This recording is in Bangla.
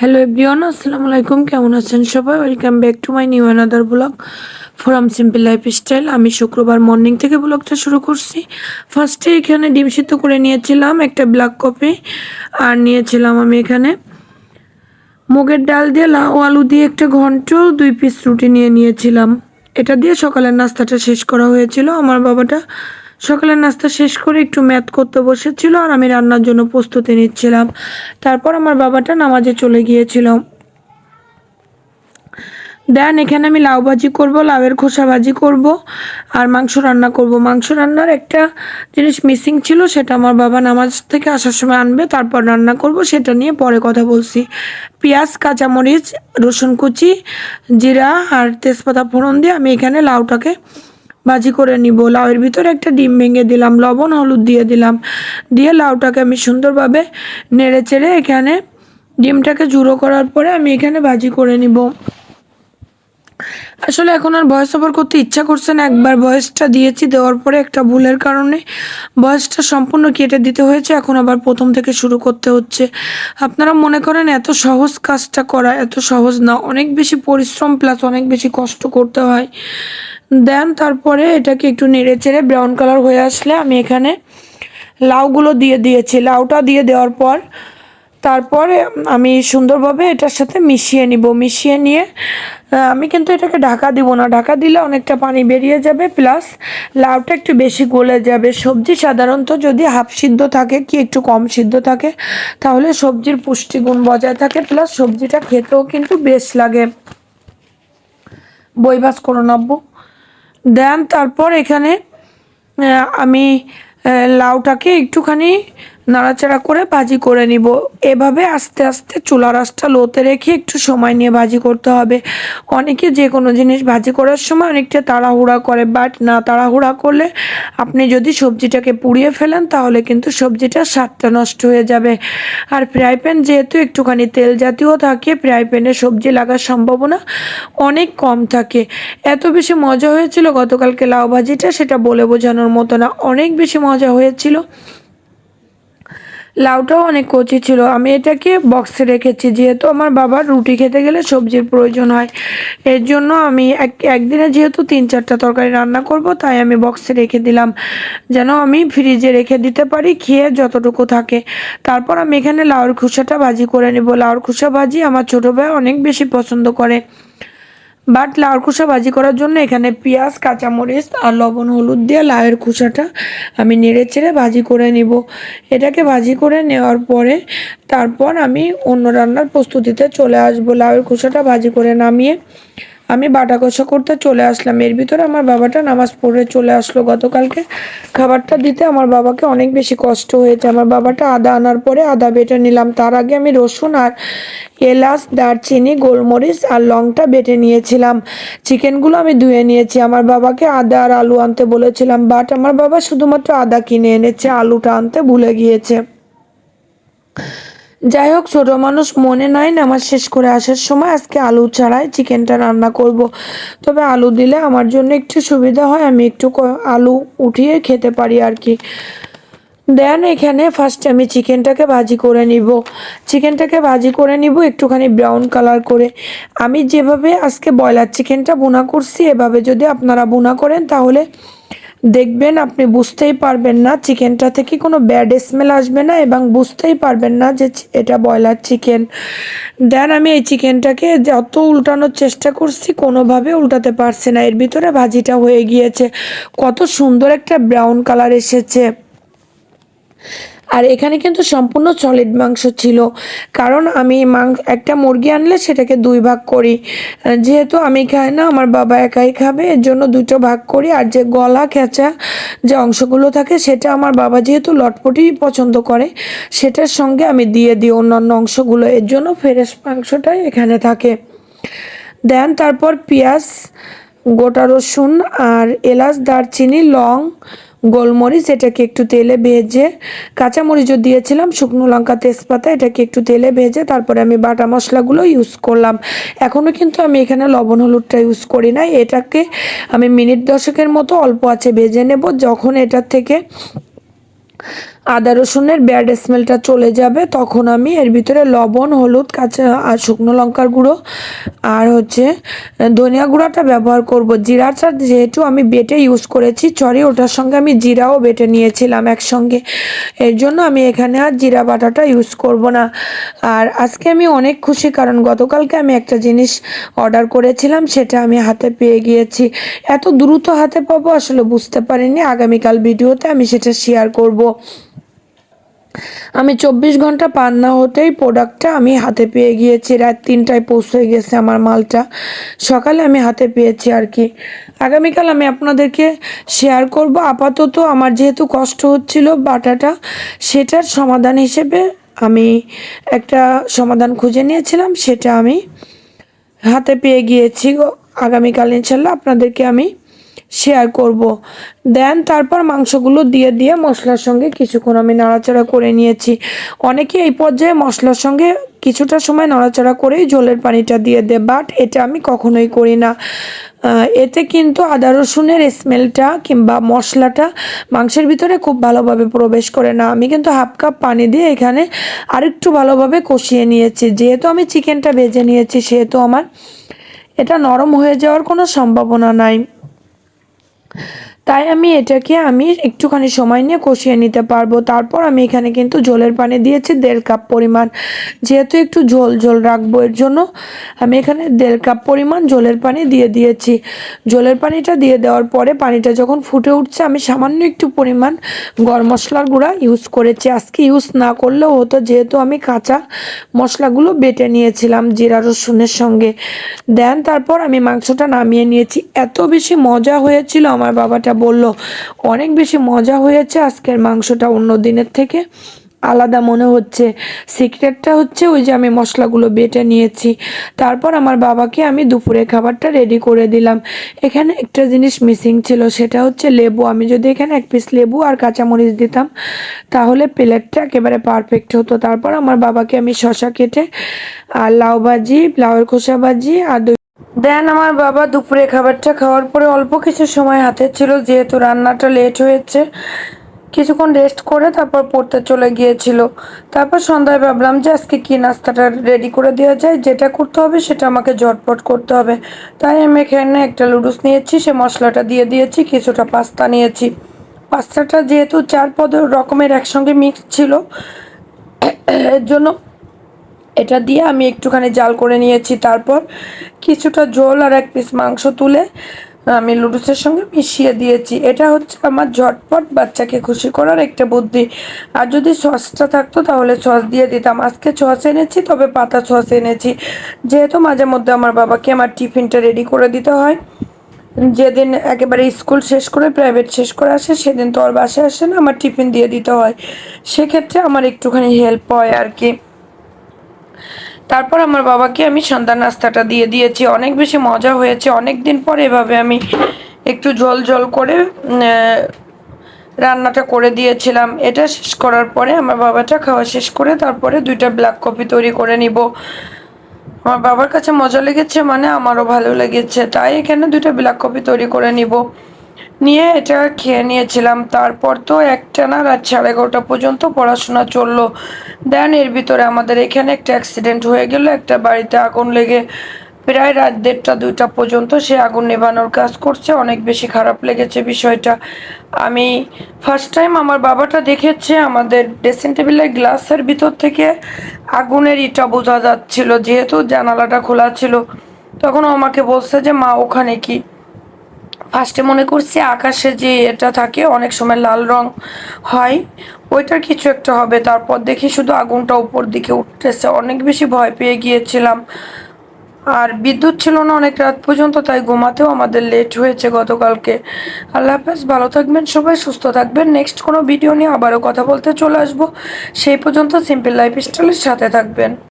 হ্যালো এভরিওয়ান আসসালামু আলাইকুম কেমন আছেন সবাই? Welcome back to my new another blog from simple life style আমি শুক্রবার মর্নিং থেকে ব্লগটা শুরু করছি। ফার্স্টে এখানে ডিম সিদ্ধ করে নিয়েছিলাম একটা ব্ল্যাক কপি আর নিয়েছিলাম আমি এখানে মুগের ডাল দিয়ে লাউ আলু দিয়ে একটা ঘন্ট, দুই পিস রুটি নিয়ে নিয়েছিলাম। এটা দিয়ে সকালের নাস্তাটা শেষ করা হয়েছিল। আমার বাবাটা সকালের নাস্তা শেষ করে একটু ম্যাথ করতে বসেছিল আর আমি রান্নার জন্য প্রস্তুতি নিচ্ছিলাম। তারপর আমার বাবাটা নামাজে চলে গিয়েছিল। দেন এখানে আমি লাউ ভাজি করব, লাউয়ের খোসা ভাজি করব আর মাংস রান্না করব। মাংস রান্নার একটা জিনিস মিসিং ছিল, সেটা আমার বাবা নামাজ থেকে আসার সময় আনবে, তারপর রান্না করব, সেটা নিয়ে পরে কথা বলছি। পেঁয়াজ, কাঁচামরিচ, রসুন কুচি, জিরা আর তেজপাতা ফোড়ন দিয়ে আমি এখানে লাউটাকে ভাজি করে নিব। লাউয়ের ভিতরে একটা ডিম ভেঙে দিলাম, লবণ, হলুদ দিয়ে দিলাম। দিয়ে লাউটাকে আমি সুন্দরভাবে নেড়ে চেড়ে এখানে ডিমটাকে জুড়ো করার পরে আমি এখানে ভাজি করে নিব। আসলে এখন আর ভয়েস ওভার করতে ইচ্ছা করছে না। একবার ভয়েসটা দিয়েছি, দেওয়ার পরে একটা ভুলের কারণে ভয়েসটা সম্পূর্ণ কেটে দিতে হয়েছে। এখন আবার প্রথম থেকে শুরু করতে হচ্ছে। আপনারা মনে করেন এত সহজ কাজটা করা, এত সহজ না। অনেক বেশি পরিশ্রম প্লাস অনেক বেশি কষ্ট করতে হয়। দেন তারপরে এটাকে একটু নেড়ে চেড়ে ব্রাউন কালার হয়ে আসলে আমি এখানে লাউগুলো দিয়ে দিয়েছি। লাউটা দিয়ে দেওয়ার পর তারপরে আমি সুন্দরভাবে এটার সাথে মিশিয়ে নিব। মিশিয়ে নিয়ে আমি কিন্তু এটাকে ঢাকা দিব না। ঢাকা দিলে অনেকটা পানি বেরিয়ে যাবে প্লাস লাউটা একটু বেশি গলে যাবে। সবজি সাধারণত যদি হাফ সিদ্ধ থাকে, কি একটু কম সিদ্ধ থাকে, তাহলে সবজির পুষ্টিগুণ বজায় থাকে প্লাস সবজিটা খেতেও কিন্তু বেশ লাগে। বইবাস করো নাব্বু দেন তারপর এখানে আমি লাউটাকে একটুখানি নাড়াচাড়া করে ভাজি করে নিব। এভাবে আস্তে আস্তে চুলা রাসটা লোতে রেখে একটু সময় নিয়ে ভাজি করতে হবে। অনেকে যে কোনো জিনিস ভাজি করার সময় অনেকটা তাড়াহুড়া করে বাট না তাড়াহুড়া করলে আপনি যদি সবজিটাকে পুড়িয়ে ফেলেন তাহলে কিন্তু সবজিটার স্বাদটা নষ্ট হয়ে যাবে। আর ফ্রাই প্যান যেহেতু একটুখানি তেল জাতীয় থাকে, ফ্রাই প্যানে সবজি লাগার সম্ভাবনা অনেক কম থাকে। এত বেশি মজা হয়েছিল গতকালকে লাউ ভাজিটা, সেটা বলে বোঝানোর মতো না। অনেক বেশি মজা হয়েছিল। লাউটাও অনেক কচি ছিল। আমি এটাকে বক্সে রেখেছি। যেহেতু আমার বাবার রুটি খেতে গেলে সবজির প্রয়োজন হয়, এর জন্য আমি এক, একদিনে যেহেতু তিন, চারটা তরকারি রান্না করব, তাই আমি বক্সে রেখে দিলাম। যেন আমি ফ্রিজে রেখে দিতে পারি, খেয়ে যতটুকু থাকে। তারপর আমি এখানে লাউর খোসাটা ভাজি করে নেব। লাউর খোসা ভাজি আমার ছোটো ভাই অনেক বেশি পছন্দ করে। বাট লাউর খোসা ভাজি করার জন্য এখানে পেঁয়াজ, কাঁচামরিচ আর লবণ, হলুদ দিয়ে লাউয়ের খোসাটা আমি নেড়ে ছেড়ে ভাজি করে নিব। এটাকে ভাজি করে নেওয়ার পরে তারপর আমি অন্য রান্নার প্রস্তুতিতে চলে আসব। লাউয়ের খোসাটা ভাজি করে নামিয়ে আমি বাটা কষা করতে চলে আসলাম। এর ভিতরে আমার বাবাটা নামাজ পড়ে চলে আসলো গতকালকে। খাবারটা দিতে আমার বাবাকে অনেক বেশি কষ্ট হয়েছে। আমার বাবাটা আদা আনার পরে আদা বেটে নিলাম। তার আগে আমি রসুন আর এলাচ, দারচিনি, গোলমরিচ আর লংটা বেটে নিয়েছিলাম। চিকেনগুলো আমি ধুয়ে নিয়েছি। আমার বাবাকে আদা আর আলু আনতে বলেছিলাম বাট আমার বাবা শুধুমাত্র আদা কিনে এনেছে, আলুটা আনতে ভুলে গিয়েছে। যাই হোক, ছোটো মানুষ মনে নয় নামাজ শেষ করে আসার সময় আজকে আলু ছাড়াই চিকেনটা রান্না করব। তবে আলু দিলে আমার জন্য একটু সুবিধা হয়, আমি একটু আলু উঠিয়ে খেতে পারি আর কি। দেন এখানে ফার্স্টে আমি চিকেনটাকে ভাজি করে নিব। চিকেনটাকে ভাজি করে নিব একটুখানি ব্রাউন কালার করে। আমি যেভাবে আজকে ব্রয়লার চিকেনটা বোনা করছি, এভাবে যদি আপনারা বোনা করেন তাহলে দেখবেন আপনি বুঝতেই পারবেন না, চিকেনটা থেকে কোনো ব্যাড স্মেল আসবে না এবং বুঝতেই পারবেন না যে এটা ব্রয়লার চিকেন। দেন আমি এই চিকেনটাকে যত উল্টানোর চেষ্টা করছি, কোনোভাবে উল্টাতে পারছি না। এর ভিতরে ভাজিটা হয়ে গিয়েছে। কত সুন্দর একটা ব্রাউন কালার এসেছে। আর এখানে কিন্তু সম্পূর্ণ সলিড মাংস ছিল। কারণ আমি মাংস, একটা মুরগি আনলে সেটাকে দুই ভাগ করি। যেহেতু আমি খাই না, আমার বাবা একাই খাবে, এর জন্য দুটো ভাগ করি। আর যে গলা খেঁচা যে অংশগুলো থাকে, সেটা আমার বাবা যেহেতু লটপটি পছন্দ করে, সেটার সঙ্গে আমি দিয়ে দিই অন্যান্য অংশগুলো। এর জন্য ফ্রেশ মাংসটাই এখানে থাকে। দেন তারপর পেঁয়াজ, গোটা রসুন আর এলাচ, দারচিনি, লং গোলমরিচ, এটাকে একটু তেলে ভেজে কাঁচামরিচও দিয়েছিলাম, শুকনো লঙ্কা তেজপাতা, এটাকে একটু তেলে ভেজে তারপরে আমি বাটা মশলাগুলো ইউজ করলাম। এখনও কিন্তু আমি এখানে লবণ, হলুদটা ইউজ করি না এটাকে আমি মিনিট দশকের মতো অল্প আছে ভেজে নেব। যখন এটার থেকে আদা রসুনের ব্যাড স্মেলটা চলে যাবে, তখন আমি এর ভিতরে লবণ, হলুদ, কাঁচা আর শুকনো লঙ্কার গুঁড়ো আর হচ্ছে ধনিয়া গুঁড়াটা ব্যবহার করব। জিরাটা যেহেতু আমি বেটে ইউজ করেছি সরি ওটার সঙ্গে আমি জিরাও বেটে নিয়েছিলাম একসঙ্গে। এর জন্য আমি এখানে আর জিরা বাটাটা ইউজ করব না। আর আজকে আমি অনেক খুশি, কারণ গতকালকে আমি একটা জিনিস অর্ডার করেছিলাম, সেটা আমি হাতে পেয়ে গিয়েছি। এত দ্রুত হাতে পাবো, আসলে বুঝতে পারিনি। আগামীকাল ভিডিওতে আমি সেটা শেয়ার করব। আমি চব্বিশ ঘণ্টা পার না হতেই প্রোডাক্টটা আমি হাতে পেয়ে গিয়েছি। রাত তিনটায় পৌঁছে গেছে আমার মালটা। সকালে আমি হাতে পেয়েছি আর কি। আগামীকাল আমি আপনাদেরকে শেয়ার করব। আপাতত আমার যেহেতু কষ্ট হচ্ছিল বাটাটা, সেটার সমাধান হিসেবে আমি একটা সমাধান খুঁজে নিয়েছিলাম। সেটা আমি হাতে পেয়ে গিয়েছি আগামীকাল ইনশাল্লাহ আপনাদেরকে আমি শেয়ার করব। দেন তারপর মাংসগুলো দিয়ে দিয়ে মশলার সঙ্গে কিছুক্ষণ আমি নাড়াচাড়া করে নিয়েছি। অনেকে এই পর্যায়ে মশলার সঙ্গে কিছুটা সময় নাড়াচাড়া করেই জলের পানিটা দিয়ে দেয় বাট এটা আমি কখনোই করি না। এতে কিন্তু আদা রসুনের স্মেলটা কিংবা মশলাটা মাংসের ভিতরে খুব ভালোভাবে প্রবেশ করে না। আমি কিন্তু হাফ কাপ পানি দিয়ে এখানে আরেকটু ভালোভাবে কষিয়ে নিয়েছি। যেহেতু আমি চিকেনটা ভেজে নিয়েছি, সেহেতু আমার এটা নরম হয়ে যাওয়ার কোনো সম্ভাবনা নাই। Okay. তাই আমি এটাকে আমি একটুখানি সময় নিয়ে কষিয়ে নিতে পারব। তারপর আমি এখানে কিন্তু জলের পানি দিয়েছি, দেড় কাপ পরিমাণ। যেহেতু একটু ঝোল ঝোল রাখব এর জন্য, আমি এখানে দেড় কাপ পরিমাণ জলের পানি দিয়ে দিয়েছি। জলের পানিটা দিয়ে দেওয়ার পরে পানিটা যখন ফুটে উঠছে, আমি সামান্য একটু পরিমাণ গরম মশলার গুঁড়া ইউজ করেছি। আজকে ইউজ না করলেও হতো, যেহেতু আমি কাঁচা মশলাগুলো বেটে নিয়েছিলাম জিরা রসুনের সঙ্গে। দেন তারপর আমি মাংসটা নামিয়ে নিয়েছি। এত বেশি মজা হয়েছিল আমার বাবাটা বলল, অনেক বেশি মজা হয়েছে আজকের মাংসটা অন্য দিনের থেকে। আলাদা মনে হচ্ছে। সিক্রেটটা হচ্ছে ওই যে আমি মশলাগুলো বেটে নিয়েছি। তারপর আমার বাবাকে আমি দুপুরে খাবারটা রেডি করে দিলাম। এখানে একটা জিনিস মিসিং ছিল, সেটা হচ্ছে লেবু। আমি যদি এখানে এক পিস লেবু আর কাঁচামরিচ দিতাম, তাহলে প্লেটটা একেবারে পারফেক্ট হতো। তারপর আমার বাবাকে আমি শশা কেটে আর লাউ ভাজি, লাউয়ের খোসা ভাজি আর দেন আমার বাবা দুপুরে খাবারটা খাওয়ার পরে অল্প কিছু সময় হাতে ছিল, যেহেতু রান্নাটা লেট হয়েছে। কিছুক্ষণ রেস্ট করে তারপর পড়তে চলে গিয়েছিল। তারপর সন্ধ্যায় ভাবলাম যে আজকে কী নাস্তাটা রেডি করে দেওয়া যায়, যেটা করতে হবে সেটা আমাকে ঝটপট করতে হবে। তাই আমি এখানে একটা লুডুস নিয়েছি, সে মশলাটা দিয়ে দিয়েছি, কিছুটা পাস্তা নিয়েছি। পাস্তাটা যেহেতু চার পদ রকমের একসঙ্গে মিক্স ছিল, এর জন্য এটা দিয়ে আমি একটুখানি জাল করে নিয়েছি, তারপর কিছুটা ঝোল আর এক পিস মাংস তুলে আমি লুডুসের সঙ্গে মিশিয়ে দিয়েছি। এটা হচ্ছে আমার ঝটপট বাচ্চাকে খুশি করার একটা বুদ্ধি। আর যদি সসটা থাকতো তাহলে সস দিয়ে দিতাম। আজকে সস এনেছি, তবে পাতা সস এনেছি। যেহেতু মাঝে মধ্যে আমার বাবাকে আমার টিফিনটা রেডি করে দিতে হয়, যেদিন একেবারে স্কুল শেষ করে প্রাইভেট শেষ করে আসে, সেদিন তো আর বাসায় আসে না, আমার টিফিন দিয়ে দিতে হয়। সেক্ষেত্রে আমার একটুখানি হেল্প হয় আর কি। তারপর আমার বাবাকে আমি সন্ধ্যা নাস্তাটা দিয়ে দিয়েছি। অনেক বেশি মজা হয়েছে। অনেক দিন পর এভাবে আমি একটু জল জল করে রান্নাটা করে দিয়েছিলাম। এটা শেষ করার পরে আমার বাবাটা খাওয়া শেষ করে তারপরে দুইটা ব্ল্যাক কফি তৈরি করে নিব। আমার বাবার কাছে মজা লেগেছে মানে আমারও ভালো লেগেছে। তাই এখানে দুইটা ব্ল্যাক কফি তৈরি করে নিব। নিয়ে এটা খেয়ে নিয়েছিলাম। তারপর তো একটা না রাত সাড়ে এগারোটা পর্যন্ত পড়াশোনা চলল। দেন এর ভিতরে আমাদের এখানে একটা অ্যাক্সিডেন্ট হয়ে গেল, একটা বাড়িতে আগুন লেগে প্রায় রাত দেড়টা, দুইটা পর্যন্ত সে আগুন নেভানোর কাজ করছে। অনেক বেশি খারাপ লেগেছে বিষয়টা। আমি ফার্স্ট টাইম আমার বাবাটা দেখেছে আমাদের ড্রেসিং টেবিলের গ্লাসের ভিতর থেকে আগুনের ইটা বোঝা যাচ্ছিল, যেহেতু জানালাটা খোলা ছিল। তখন আমাকে বলছে যে, মা, ওখানে কি? ফার্স্টে মনে করছি আকাশে যে এটা থাকে, অনেক সময় লাল রং হয়। ওইটার কিছু একটা হবে। তারপর দেখি শুধু আগুনটা উপর দিকে উঠতেছে। অনেক বেশি ভয় পেয়ে গিয়েছিলাম। আর বিদ্যুৎ ছিল না অনেক রাত পর্যন্ত, তাই ঘুমাতেও আমাদের লেট হয়েছে গতকালকে। আল্লাহ হাফেজ, ভালো থাকবেন সবাই, সুস্থ থাকবেন। নেক্সট কোনো ভিডিও নিয়ে আবারও কথা বলতে চলে আসব। সেই পর্যন্ত সিম্পল লাইফ স্টাইলের সাথে থাকবেন।